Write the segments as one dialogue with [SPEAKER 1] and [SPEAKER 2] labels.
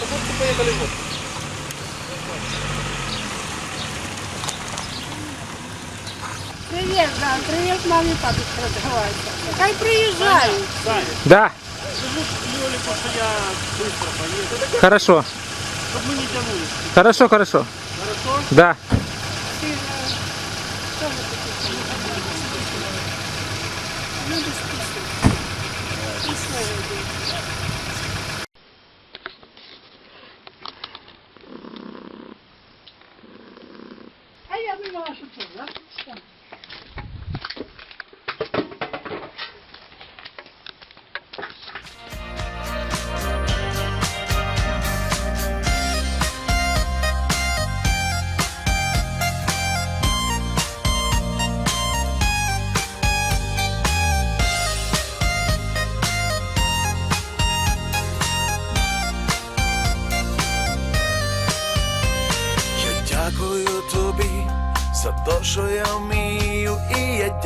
[SPEAKER 1] Капусту поехали вот.
[SPEAKER 2] Привет, да, привет маме папе продавать. Хай приезжают.
[SPEAKER 3] Саня, Да, хорошо. Чтобы мы не тянулись. Хорошо, хорошо. Хорошо? Да.
[SPEAKER 2] Ты же тоже такие люди. А я думала, что ты, да?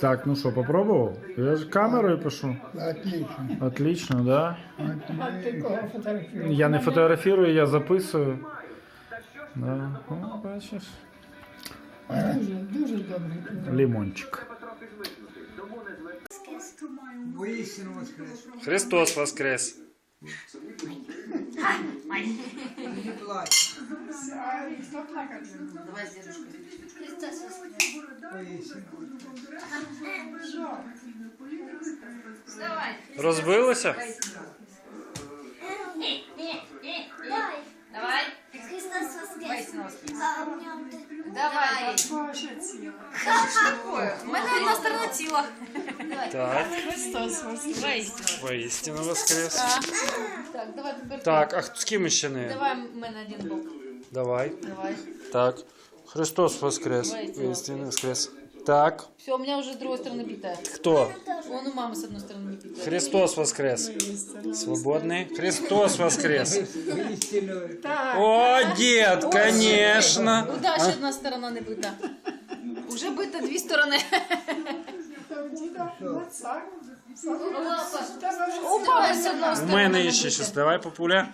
[SPEAKER 3] Так, ну что, попробовал? Я же камерой пишу.
[SPEAKER 4] Отлично.
[SPEAKER 3] Отлично, да?
[SPEAKER 4] А ти кого фотографуєш?
[SPEAKER 3] Я не фотографирую, я записываю. Да. Ну, бачиш.
[SPEAKER 4] Дуже, дуже добре.
[SPEAKER 3] Лимончик.
[SPEAKER 4] Воістину воскрес.
[SPEAKER 3] Христос воскрес.
[SPEAKER 4] Не плач.
[SPEAKER 5] Христос воскрес.
[SPEAKER 4] Воістину.
[SPEAKER 5] Вставай.
[SPEAKER 3] Розбилося?
[SPEAKER 5] Давай.
[SPEAKER 2] Христос воскрес.
[SPEAKER 5] Воістину воскрес.
[SPEAKER 2] А у нього тут
[SPEAKER 5] Давай. У мене одна сторона тіла.
[SPEAKER 3] Так,
[SPEAKER 5] Христос воскрес.
[SPEAKER 3] воістину воскрес.
[SPEAKER 5] Так, давай тепер.
[SPEAKER 3] Так, а з ким ще не?
[SPEAKER 5] Давай в мене один бок.
[SPEAKER 3] Давай.
[SPEAKER 5] Давай.
[SPEAKER 3] Так. Христос воскрес.
[SPEAKER 5] Воістину
[SPEAKER 3] Воістину воскрес. Так.
[SPEAKER 5] Все, у меня уже с другой стороны битая.
[SPEAKER 3] Хто?
[SPEAKER 5] Вон у мамы с одной стороны не битая.
[SPEAKER 3] Христос воскрес. Свободний. Христос воскрес.
[SPEAKER 4] Воістину.
[SPEAKER 3] О, дед, конечно.
[SPEAKER 5] У Даші одна сторона не бита. Уже бита дві сторони.
[SPEAKER 3] У мене ще щось. Давай, папуля.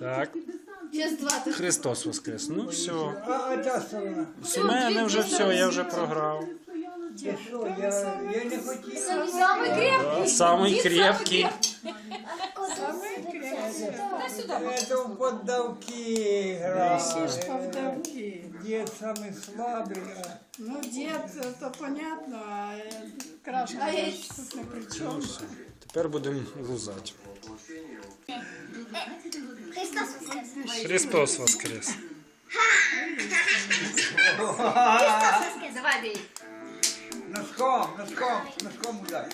[SPEAKER 3] Так. Христос воскрес. Ну все. У мене вже все, я вже програв.
[SPEAKER 4] Я, я не хотів.
[SPEAKER 5] Самый крепкий.
[SPEAKER 3] Самий крепкий.
[SPEAKER 4] Это в поддавки грав. Дед самый слабый. а.
[SPEAKER 6] Ну, дед, это понятно, а э, крашка тут ни при чем.
[SPEAKER 3] Тепер будемо лузати.
[SPEAKER 2] Христос воскрес.
[SPEAKER 3] Христос воскрес.
[SPEAKER 5] Давай бей.
[SPEAKER 4] Носком, носком, носком удар.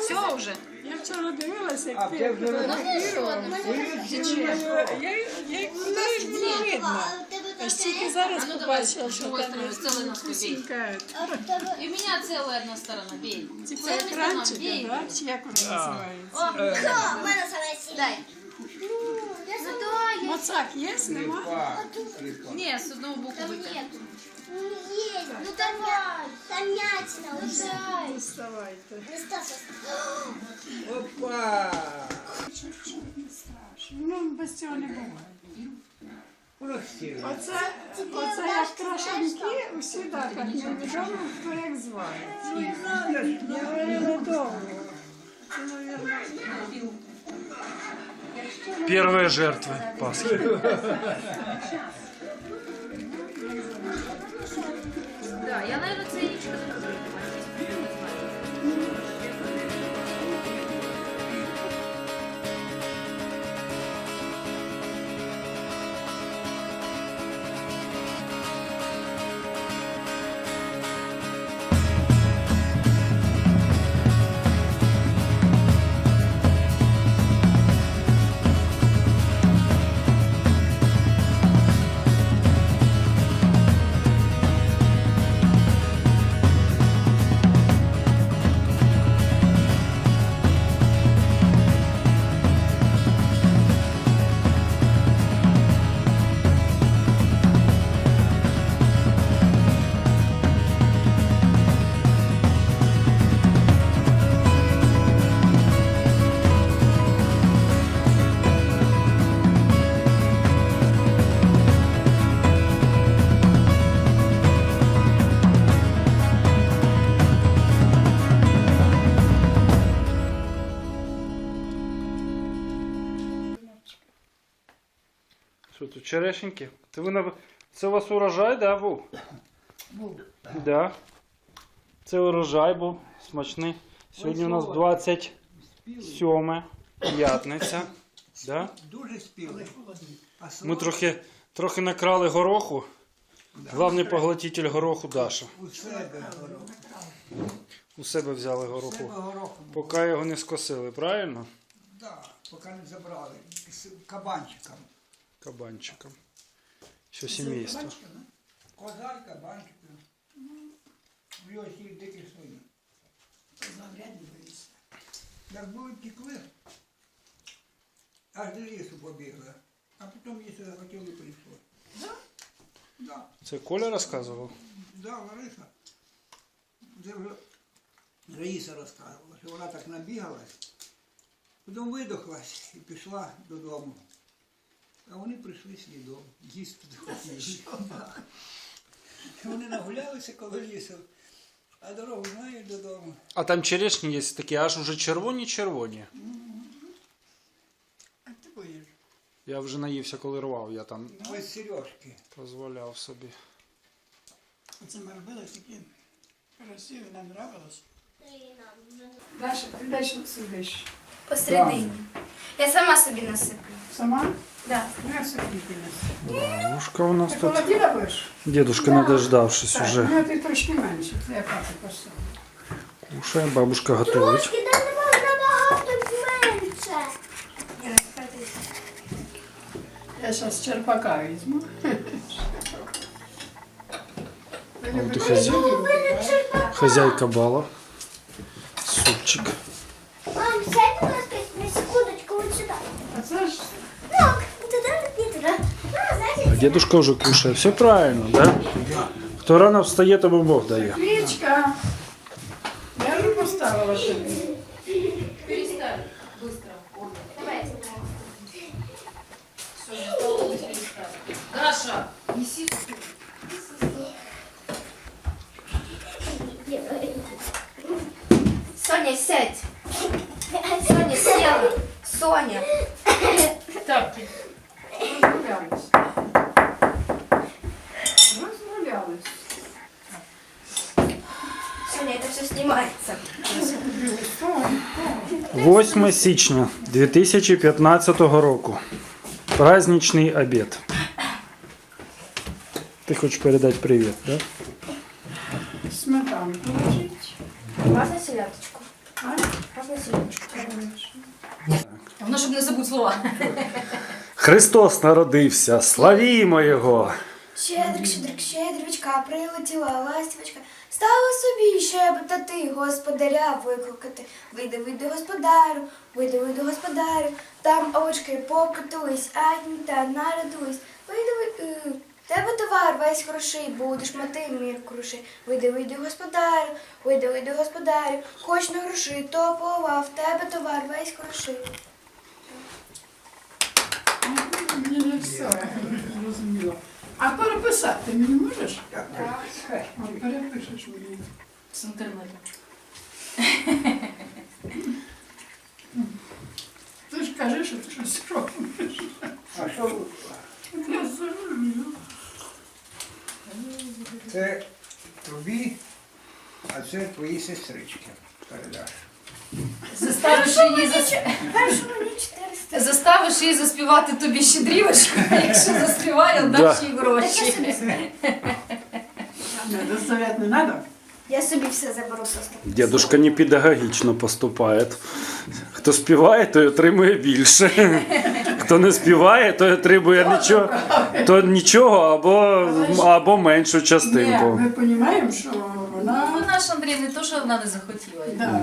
[SPEAKER 5] Все уже.
[SPEAKER 6] Я вчора дивилася, як
[SPEAKER 4] А
[SPEAKER 6] ти я, я їх було видно. А стільки зараз
[SPEAKER 5] Ну давай,
[SPEAKER 6] побачила,
[SPEAKER 5] с
[SPEAKER 6] що
[SPEAKER 5] другой
[SPEAKER 6] там
[SPEAKER 5] стороны, целый нос бей.
[SPEAKER 6] вкусненька.
[SPEAKER 5] И у меня целая одна сторона, бей.
[SPEAKER 6] Типа
[SPEAKER 5] Целыми сторонами,
[SPEAKER 6] екранчики,
[SPEAKER 5] бей.
[SPEAKER 6] да? Чи як вони називаються?
[SPEAKER 5] О,
[SPEAKER 2] Хто в мене саме сильний?
[SPEAKER 5] дай.
[SPEAKER 2] Я сама.
[SPEAKER 6] Моцак є, нема?
[SPEAKER 5] Не, с одного боку бита.
[SPEAKER 2] Нету. Є. Ну давай. Там м'ятина уже.
[SPEAKER 6] Доставайте.
[SPEAKER 2] Христос воскрес.
[SPEAKER 4] Опа!
[SPEAKER 6] Ну, без цього не буває.
[SPEAKER 4] Прости.
[SPEAKER 6] Оце, оце як крашенки, усі так, як невідомо, хто як зває. Я невідомо. Це, мабуть,
[SPEAKER 3] Первые жертвы Пасхи.
[SPEAKER 5] Да, я, наверное, це
[SPEAKER 3] тут черешеньки? Це ви на... Це у вас урожай, да, був? Був. Да. Це урожай був смачний. Сьогодні у нас 27 п'ятниця. Да?
[SPEAKER 4] Дуже спілий.
[SPEAKER 3] Ми трохи, трохи накрали гороху. Главний поглотитель гороху Даша.
[SPEAKER 4] у себе горох.
[SPEAKER 3] У себе взяли гороху. Поки його не скосили, правильно?
[SPEAKER 4] Да, поки не забрали. З кабанчиком.
[SPEAKER 3] Кабанчиком. Все сімейство.
[SPEAKER 4] Козар, кабанчик. В його всі дикі свої. Як були тікли, аж до лісу побігли. А потім їсти захотіли прийшло. Да? Да.
[SPEAKER 3] Це Коля розказував?
[SPEAKER 4] Да, Лариса. Це вже Раїса розказувала, що вона так набігалась, потім видохлась і пішла додому. А вони прийшли слідом, їсти хотіли. Вони нагулялися коло лісу, а дорогу знають додому.
[SPEAKER 3] А там черешні є такі, аж уже червоні-червоні.
[SPEAKER 4] А ти боїш?
[SPEAKER 3] Я вже наївся, коли рвав, я там
[SPEAKER 4] Ось сережки.
[SPEAKER 3] дозволяв собі.
[SPEAKER 4] Оце ми робили такі красиві, нам нравилось.
[SPEAKER 6] Даша, ти де що?
[SPEAKER 2] Посередині. Я сама собі насиплю.
[SPEAKER 6] Сама?
[SPEAKER 2] Да.
[SPEAKER 6] Ну, я собі принесу.
[SPEAKER 3] Бабушка у нас
[SPEAKER 6] Ти
[SPEAKER 3] тут.
[SPEAKER 6] холоділа будеш?
[SPEAKER 3] Дедушка, не дождавшись
[SPEAKER 6] Так,
[SPEAKER 3] уже.
[SPEAKER 6] ну ти трошки менше. Це я папу поставлю.
[SPEAKER 3] Кушає, бабушка готовить.
[SPEAKER 2] Трошки, там не можна багато менше.
[SPEAKER 6] Я зараз черпака візьму.
[SPEAKER 3] Вот и хозя- хозяйка бала. Супчик.
[SPEAKER 2] Мам, сядь, будь ласка, на секундочку вот сюда.
[SPEAKER 6] А це
[SPEAKER 3] дедушка уже кушает. Все правильно, да? Кто рано встает, тому Бог дает.
[SPEAKER 6] Клічка. Я вже поставила тобі.
[SPEAKER 3] Січня 2015 року. Праздничний обід. Ти хочеш передати привіт, да?
[SPEAKER 6] Сметанку лежить.
[SPEAKER 2] Можно селедочку?
[SPEAKER 6] А?
[SPEAKER 2] Можно?
[SPEAKER 5] Воно, щоб не забудь слова.
[SPEAKER 3] Христос народився, славімо Його!
[SPEAKER 2] Щедрик, щедрик, щедрівочка, прилетіла ластівочка. Стала собі щебетати, господаря викликати. Вийди, вийди, господарю, вийди, вийди, господарю. Там овочки покотулись, а ні та народились. Вийди, вийди, тебе товар весь хороший, будеш мати мір круши. Вийди, вийди, господарю, вийди, вийди, господарю. Хоч на гроші, то полова, в тебе товар весь хороший.
[SPEAKER 6] Мені не все зрозуміло. А переписати ти мені можеш?
[SPEAKER 4] Так,
[SPEAKER 6] От перепишеш мені.
[SPEAKER 5] З інтернету.
[SPEAKER 6] Ти ж кажи, що ти щось робиш.
[SPEAKER 4] А що ви?
[SPEAKER 6] Я зрозуміла.
[SPEAKER 4] Це тобі, а це твої сестрички. Передаш.
[SPEAKER 5] Заставиш її зас...
[SPEAKER 2] Першу мені 400.
[SPEAKER 5] Заставиш її заспівати тобі щедрівочку, якщо заспіває, даш їй гроші.
[SPEAKER 6] Не, доставляти не треба?
[SPEAKER 2] Я собі все заберу просто.
[SPEAKER 3] Дедушка не педагогічно поступає. Хто співає, той отримує більше. Хто не співає, той отримує нічого, то нічого або, або меншу частинку.
[SPEAKER 6] ми розуміємо, що вона...
[SPEAKER 5] Вона ж Андрій не то, що вона не захотіла.
[SPEAKER 6] Да.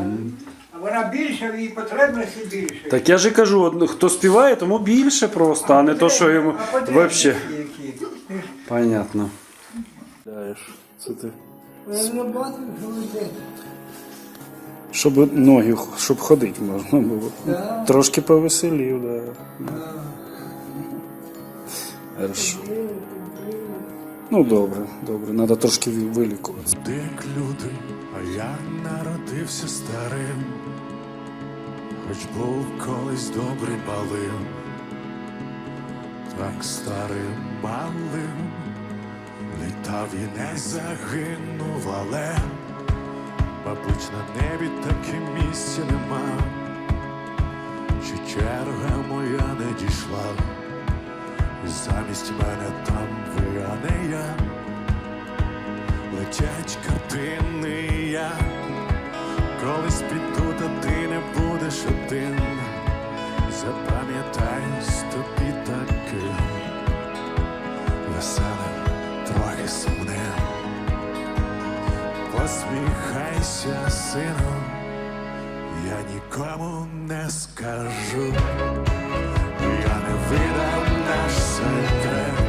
[SPEAKER 4] Вона більша, в її потребності більше.
[SPEAKER 3] Так я ж кажу, от хто співає, тому більше просто, а не то, що йому
[SPEAKER 4] А потребності
[SPEAKER 3] взагалі.
[SPEAKER 4] які? Ти ж
[SPEAKER 3] Понятно. Це ти.
[SPEAKER 4] роботу,
[SPEAKER 3] Щоб ноги, щоб ходити можна було.
[SPEAKER 4] Да.
[SPEAKER 3] Трошки повеселів, да. Хорошо. Ну добре, добре, треба трошки вилікуватися.
[SPEAKER 7] Ти як люди, а я народився старим, хоч був колись добрим малим, так старим малим, літав і не загинув, але, мабуть, на небі таке місця нема, чи черга моя не дійшла, і замість мене там ви, а не я. Летять картини я колись піду, та ти не будеш один. Запам'ятай тобі таким веселим, трохи сумним. Посміхайся, сину, я нікому не скажу, я не видав наш секрет.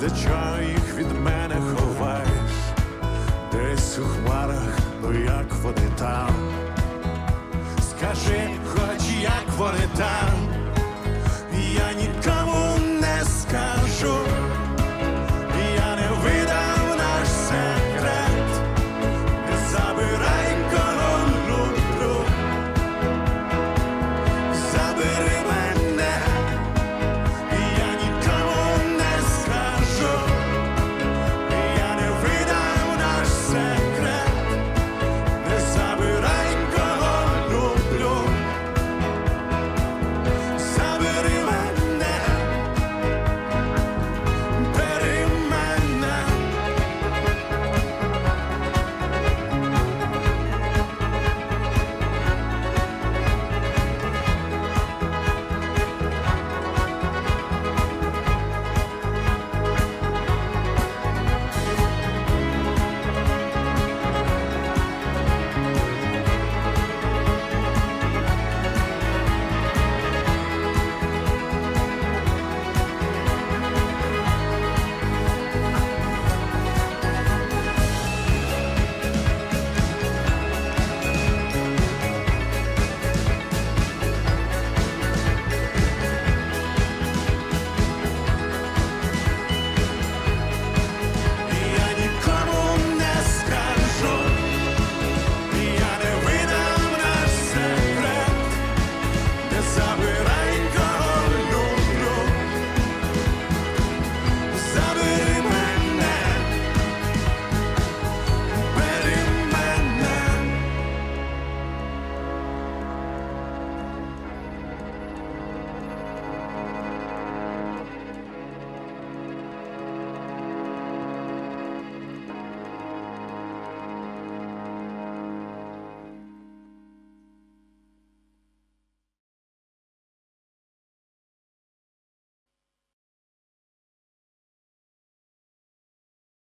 [SPEAKER 7] де чого їх від мене ховаєш, десь у хмарах, ну як вони там, скажи, хоч як вони там.